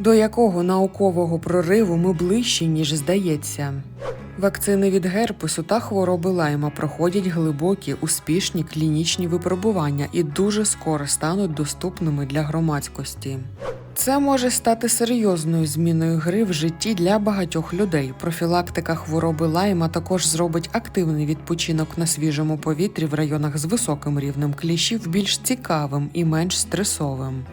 До якого наукового прориву ми ближчі, ніж здається. Вакцини від герпесу та хвороби лайма проходять глибокі, успішні клінічні випробування і дуже скоро стануть доступними для громадськості. Це може стати серйозною зміною гри в житті для багатьох людей. Профілактика хвороби лайма також зробить активний відпочинок на свіжому повітрі в районах з високим рівнем кліщів більш цікавим і менш стресовим.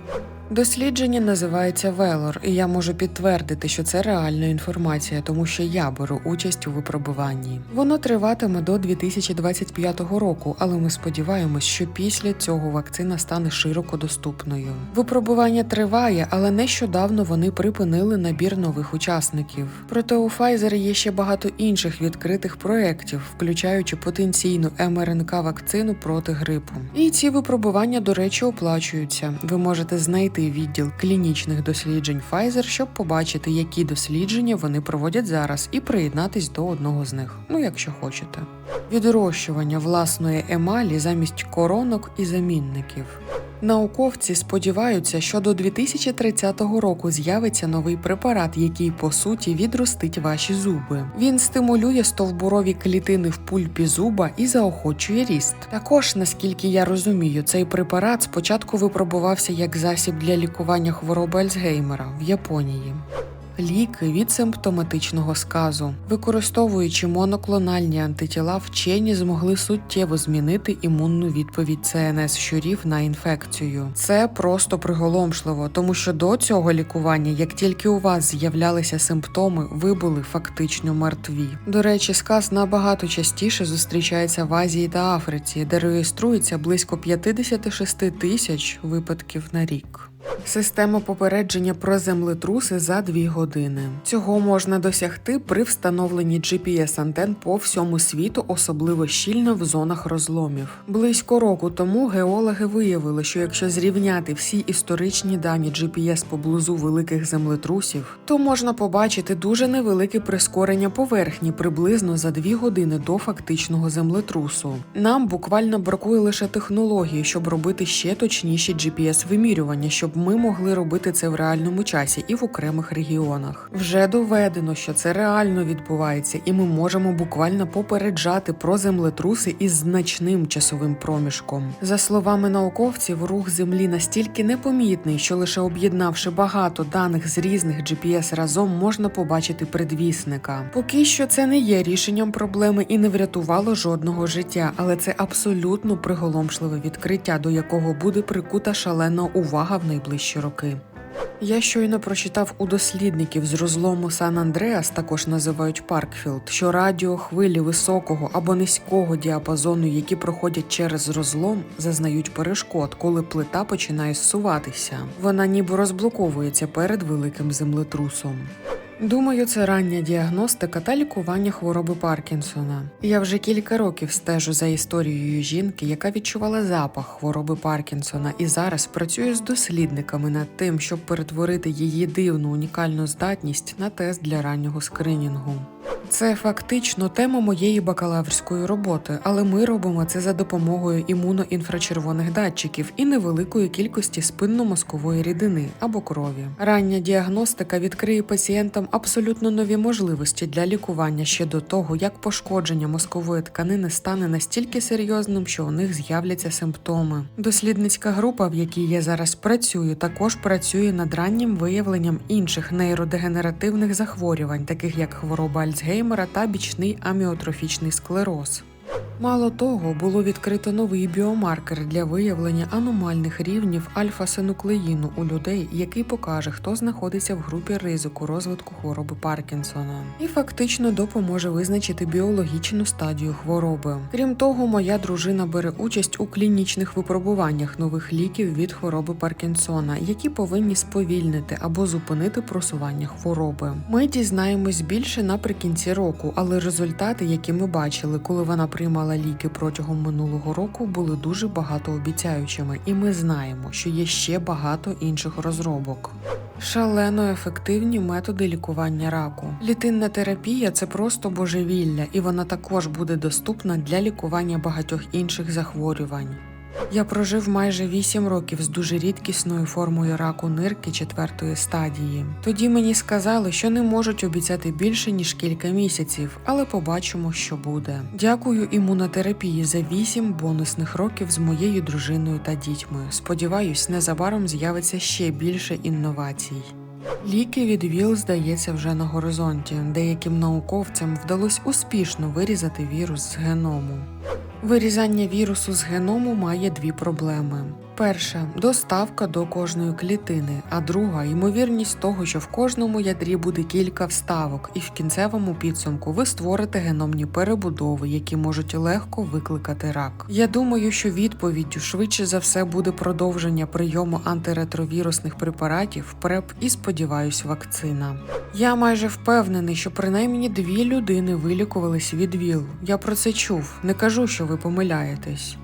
Дослідження називається Велор, і я можу підтвердити, що це реальна інформація, тому що я беру участь у випробуванні. Воно триватиме до 2025 року, але ми сподіваємось, що після цього вакцина стане широко доступною. Випробування триває, але нещодавно вони припинили набір нових учасників. Проте у Pfizer є ще багато інших відкритих проєктів, включаючи потенційну МРНК вакцину проти грипу. І ці випробування, до речі, оплачуються. Ви можете знайти відділ клінічних досліджень Pfizer, щоб побачити, які дослідження вони проводять зараз, і приєднатись до одного з них, ну якщо хочете. Відрощування власної емалі замість коронок і замінників. Науковці сподіваються, що до 2030 року з'явиться новий препарат, який по суті відростить ваші зуби. Він стимулює стовбурові клітини в пульпі зуба і заохочує ріст. Також, наскільки я розумію, цей препарат спочатку випробувався як засіб для лікування хвороби Альцгеймера в Японії. Ліки від симптоматичного сказу, використовуючи моноклональні антитіла, вчені змогли суттєво змінити імунну відповідь ЦНС щурів на інфекцію. Це просто приголомшливо, тому що до цього лікування, як тільки у вас з'являлися симптоми, ви були фактично мертві. До речі, сказ набагато частіше зустрічається в Азії та Африці, де реєструється близько 56 тисяч випадків на рік. Система попередження про землетруси за 2 години. Цього можна досягти при встановленні GPS-антен по всьому світу, особливо щільно в зонах розломів. Близько року тому геологи виявили, що якщо зрівняти всі історичні дані GPS поблизу великих землетрусів, то можна побачити дуже невелике прискорення поверхні приблизно за 2 години до фактичного землетрусу. Нам буквально бракує лише технології, щоб робити ще точніші GPS-вимірювання, щоб ми могли робити це в реальному часі і в окремих регіонах. Вже доведено, що це реально відбувається, і ми можемо буквально попереджати про землетруси із значним часовим проміжком. За словами науковців, рух землі настільки непомітний, що лише об'єднавши багато даних з різних GPS разом, можна побачити предвісника. Поки що це не є рішенням проблеми і не врятувало жодного життя, але це абсолютно приголомшливе відкриття, до якого буде прикута шалена увага в найближчі роки. Я щойно прочитав у дослідників з розлому Сан Андреас, також називають Паркфілд, що радіохвилі високого або низького діапазону, які проходять через розлом, зазнають перешкод, коли плита починає зсуватися. Вона ніби розблоковується перед великим землетрусом. Думаю, це рання діагностика та лікування хвороби Паркінсона. Я вже кілька років стежу за історією жінки, яка відчувала запах хвороби Паркінсона, і зараз працюю з дослідниками над тим, щоб перетворити її дивну унікальну здатність на тест для раннього скринінгу. Це фактично тема моєї бакалаврської роботи, але ми робимо це за допомогою імуноінфрачервоних датчиків і невеликої кількості спинномозкової рідини або крові. Рання діагностика відкриє пацієнтам абсолютно нові можливості для лікування ще до того, як пошкодження мозкової тканини стане настільки серйозним, що у них з'являться симптоми. Дослідницька група, в якій я зараз працюю, також працює над раннім виявленням інших нейродегенеративних захворювань, таких як хвороба Альцгеймера та бічний аміотрофічний склероз. Мало того, було відкрито новий біомаркер для виявлення аномальних рівнів альфа-синуклеїну у людей, який покаже, хто знаходиться в групі ризику розвитку хвороби Паркінсона, і фактично допоможе визначити біологічну стадію хвороби. Крім того, моя дружина бере участь у клінічних випробуваннях нових ліків від хвороби Паркінсона, які повинні сповільнити або зупинити просування хвороби. Ми дізнаємось більше наприкінці року, але результати, які ми бачили, коли вона приймала ліки протягом минулого року, були дуже багатообіцяючими, і ми знаємо, що є ще багато інших розробок. Шалено ефективні методи лікування раку. Літинна терапія це просто божевілля, і вона також буде доступна для лікування багатьох інших захворювань. Я прожив майже 8 років з дуже рідкісною формою раку нирки четвертої стадії. Тоді мені сказали, що не можуть обіцяти більше ніж кілька місяців, але побачимо, що буде. Дякую імунотерапії за 8 бонусних років з моєю дружиною та дітьми. Сподіваюсь, незабаром з'явиться ще більше інновацій. Ліки від ВІЛ, здається, вже на горизонті. Деяким науковцям вдалося успішно вирізати вірус з геному. Вирізання вірусу з геному має дві проблеми. Перша доставка до кожної клітини, а друга ймовірність того, що в кожному ядрі буде кілька вставок, і в кінцевому підсумку ви створите геномні перебудови, які можуть легко викликати рак. Я думаю, що відповіддю швидше за все буде продовження прийому антиретровірусних препаратів, ПРЕП і сподіваюсь, вакцина. Я майже впевнений, що принаймні дві людини вилікувались від ВІЛ. Я про це чув. Не кажу, що ви помиляєтесь.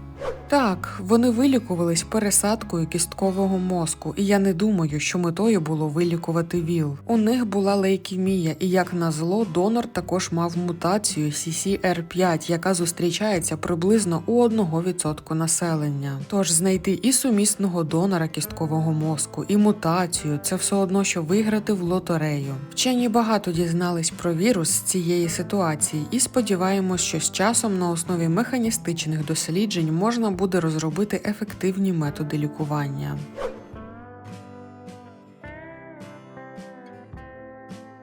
Так, вони вилікувались пересадкою кісткового мозку, і я не думаю, що метою було вилікувати ВІЛ. У них була лейкемія, і як назло, донор також мав мутацію CCR5, яка зустрічається приблизно у 1% населення. Тож знайти і сумісного донора кісткового мозку, і мутацію це все одно, що виграти в лотерею. Вчені багато дізнались про вірус з цієї ситуації, і сподіваємось, що з часом на основі механістичних досліджень можна буде розробити ефективні методи лікування.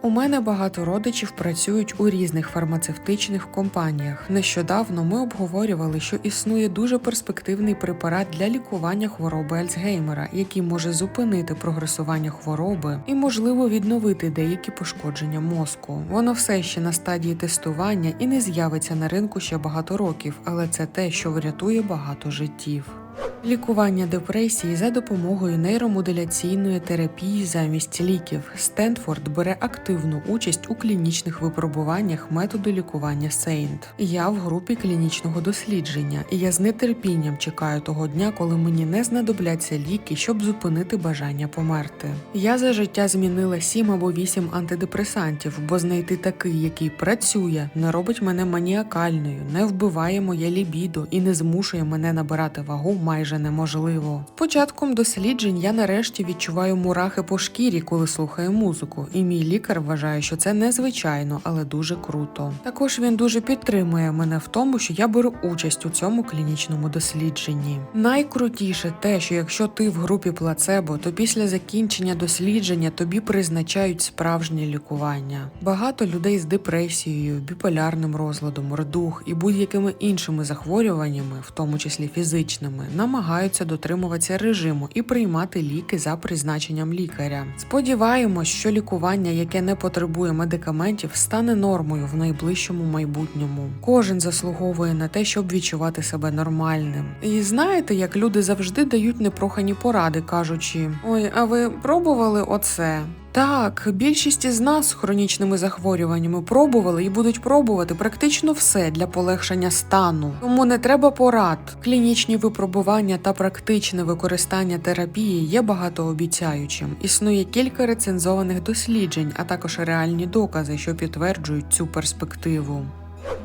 У мене багато родичів працюють у різних фармацевтичних компаніях. Нещодавно ми обговорювали, що існує дуже перспективний препарат для лікування хвороби Альцгеймера, який може зупинити прогресування хвороби і, можливо, відновити деякі пошкодження мозку. Воно все ще на стадії тестування і не з'явиться на ринку ще багато років, але це те, що врятує багато життів. Лікування депресії за допомогою нейромодуляційної терапії замість ліків. Стенфорд бере активну участь у клінічних випробуваннях методу лікування Сейнт. Я в групі клінічного дослідження, і я з нетерпінням чекаю того дня, коли мені не знадобляться ліки, щоб зупинити бажання померти. Я за життя змінила 7 або 8 антидепресантів, бо знайти такий, який працює, не робить мене маніакальною, не вбиває моє лібідо і не змушує мене набирати вагу майже неможливо. Початком досліджень я нарешті відчуваю мурахи по шкірі, коли слухаю музику, і мій лікар вважає, що це незвичайно, але дуже круто. Також він дуже підтримує мене в тому, що я беру участь у цьому клінічному дослідженні. Найкрутіше те, що якщо ти в групі плацебо, то після закінчення дослідження тобі призначають справжнє лікування. Багато людей з депресією, біполярним розладом, рдух і будь-якими іншими захворюваннями, в тому числі фізичними, намагаються дотримуватися режиму і приймати ліки за призначенням лікаря. Сподіваємось, що лікування, яке не потребує медикаментів, стане нормою в найближчому майбутньому. Кожен заслуговує на те, щоб відчувати себе нормальним. І знаєте, як люди завжди дають непрохані поради, кажучи: Ой, а ви пробували оце? Так, більшість із нас з хронічними захворюваннями пробували і будуть пробувати практично все для полегшення стану. Тому не треба порад. Клінічні випробування та практичне використання терапії є багатообіцяючим. Існує кілька рецензованих досліджень, а також реальні докази, що підтверджують цю перспективу.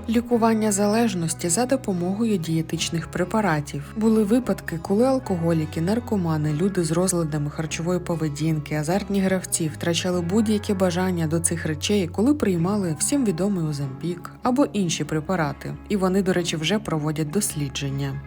Лікування залежності за допомогою дієтичних препаратів були випадки, коли алкоголіки, наркомани, люди з розладами харчової поведінки, азартні гравці втрачали будь-яке бажання до цих речей, коли приймали всім відомий Оземпік або інші препарати. І вони, до речі, вже проводять дослідження.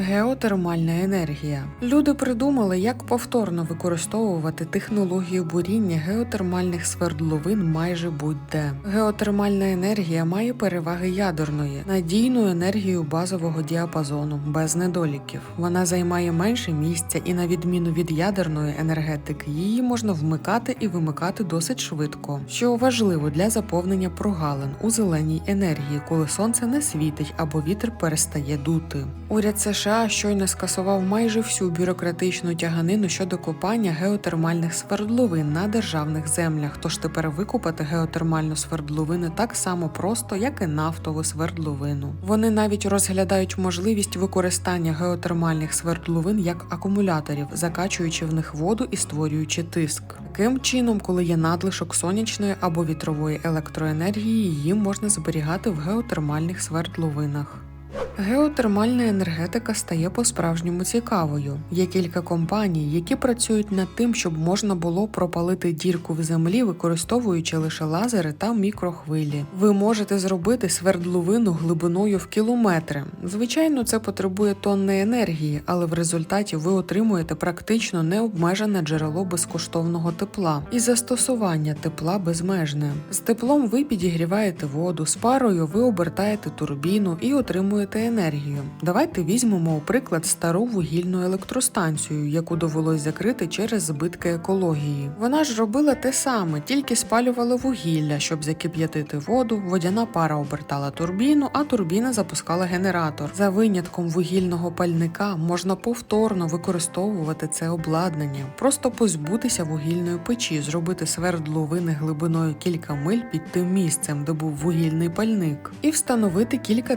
Геотермальна енергія. Люди придумали, як повторно використовувати технологію буріння геотермальних свердловин майже будь-де. Геотермальна енергія має переваги ядерної, надійну енергію базового діапазону, без недоліків. Вона займає менше місця і, на відміну від ядерної енергетики, її можна вмикати і вимикати досить швидко, що важливо для заповнення прогалин у зеленій енергії, коли сонце не світить або вітер перестає дути. Уряд США щойно скасував майже всю бюрократичну тяганину щодо копання геотермальних свердловин на державних землях. Тож тепер викопати геотермальну свердловину так само просто, як і нафтову свердловину. Вони навіть розглядають можливість використання геотермальних свердловин як акумуляторів, закачуючи в них воду і створюючи тиск. Таким чином, коли є надлишок сонячної або вітрової електроенергії, її можна зберігати в геотермальних свердловинах. Геотермальна енергетика стає по-справжньому цікавою. Є кілька компаній, які працюють над тим, щоб можна було пропалити дірку в землі, використовуючи лише лазери та мікрохвилі. Ви можете зробити свердловину глибиною в кілометри. Звичайно, це потребує тонни енергії, але в результаті ви отримуєте практично необмежене джерело безкоштовного тепла і застосування тепла безмежне. З теплом ви підігріваєте воду, з парою ви обертаєте турбіну і отримуєте енергію. Давайте візьмемо у приклад стару вугільну електростанцію, яку довелось закрити через збитки екології. Вона ж робила те саме, тільки спалювала вугілля, щоб закип'ятити воду. Водяна пара обертала турбіну, а турбіна запускала генератор. За винятком вугільного пальника можна повторно використовувати це обладнання, просто позбутися вугільної печі, зробити свердловини глибиною кілька миль під тим місцем, де був вугільний пальник, і встановити кілька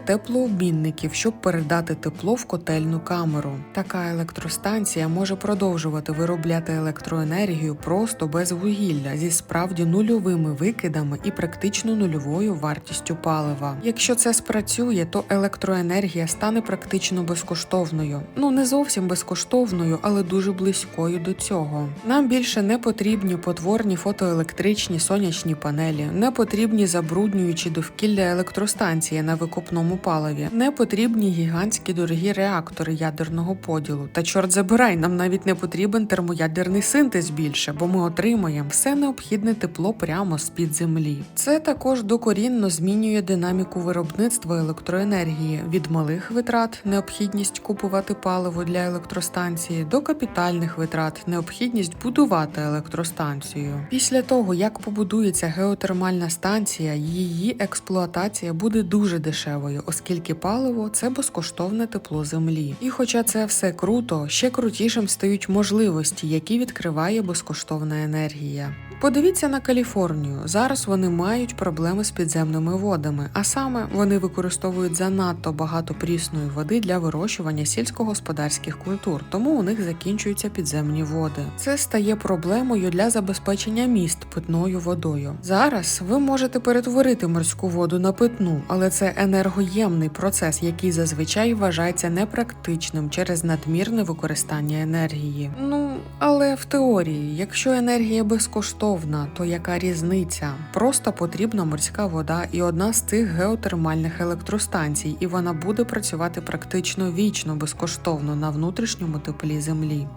теплообмінників, щоб передати тепло в котельну камеру. Така електростанція може продовжувати виробляти електроенергію просто без вугілля зі справді нульовими викидами і практично нульовою вартістю палива. Якщо це спрацює, то електроенергія стане практично безкоштовною. Ну не зовсім безкоштовною, але дуже близькою до цього. Нам більше не потрібні потворні фотоелектричні сонячні панелі, не потрібні забруднюючі довкілля електростанції на викопному паливі, не потрібні гігантські дорогі реактори ядерного поділу. Та чорт забирай, нам навіть не потрібен термоядерний синтез більше, бо ми отримаємо все необхідне тепло прямо з під землі. Це також докорінно змінює динаміку виробництва електроенергії від малих витрат, необхідність купувати паливо для електростанції, до капітальних витрат, необхідність будувати електростанцію. Після того, як побудується геотермальна станція, її експлуатація буде дуже дешевою, оскільки паливо це безкоштовне тепло землі. І хоча це все круто, ще крутішим стають можливості, які відкриває безкоштовна енергія. Подивіться на Каліфорнію. Зараз вони мають проблеми з підземними водами, а саме вони використовують занадто багато прісної води для вирощування сільськогосподарських культур, тому у них закінчуються підземні води. Це стає проблемою для забезпечення міст питною водою. Зараз ви можете перетворити морську воду на питну, але це енергоємний процес, який зазвичай вважається непрактичним через надмірне використання енергії. Ну але в теорії, якщо енергія безкоштовна, то яка різниця? Просто потрібна морська вода і одна з цих геотермальних електростанцій, і вона буде працювати практично вічно безкоштовно на внутрішньому теплі землі.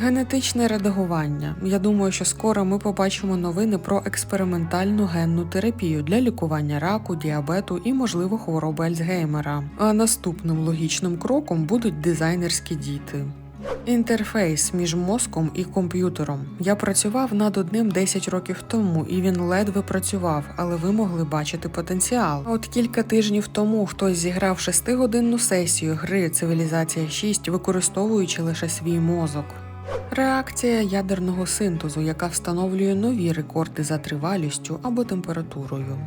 Генетичне редагування. Я думаю, що скоро ми побачимо новини про експериментальну генну терапію для лікування раку, діабету і, можливо, хвороби Альцгеймера. А наступним логічним кроком будуть дизайнерські діти. Інтерфейс між мозком і комп'ютером. Я працював над одним 10 років тому, і він ледве працював, але ви могли бачити потенціал. От кілька тижнів тому хтось зіграв шестигодинну сесію гри Цивілізація 6, використовуючи лише свій мозок. Реакція ядерного синтезу, яка встановлює нові рекорди за тривалістю або температурою.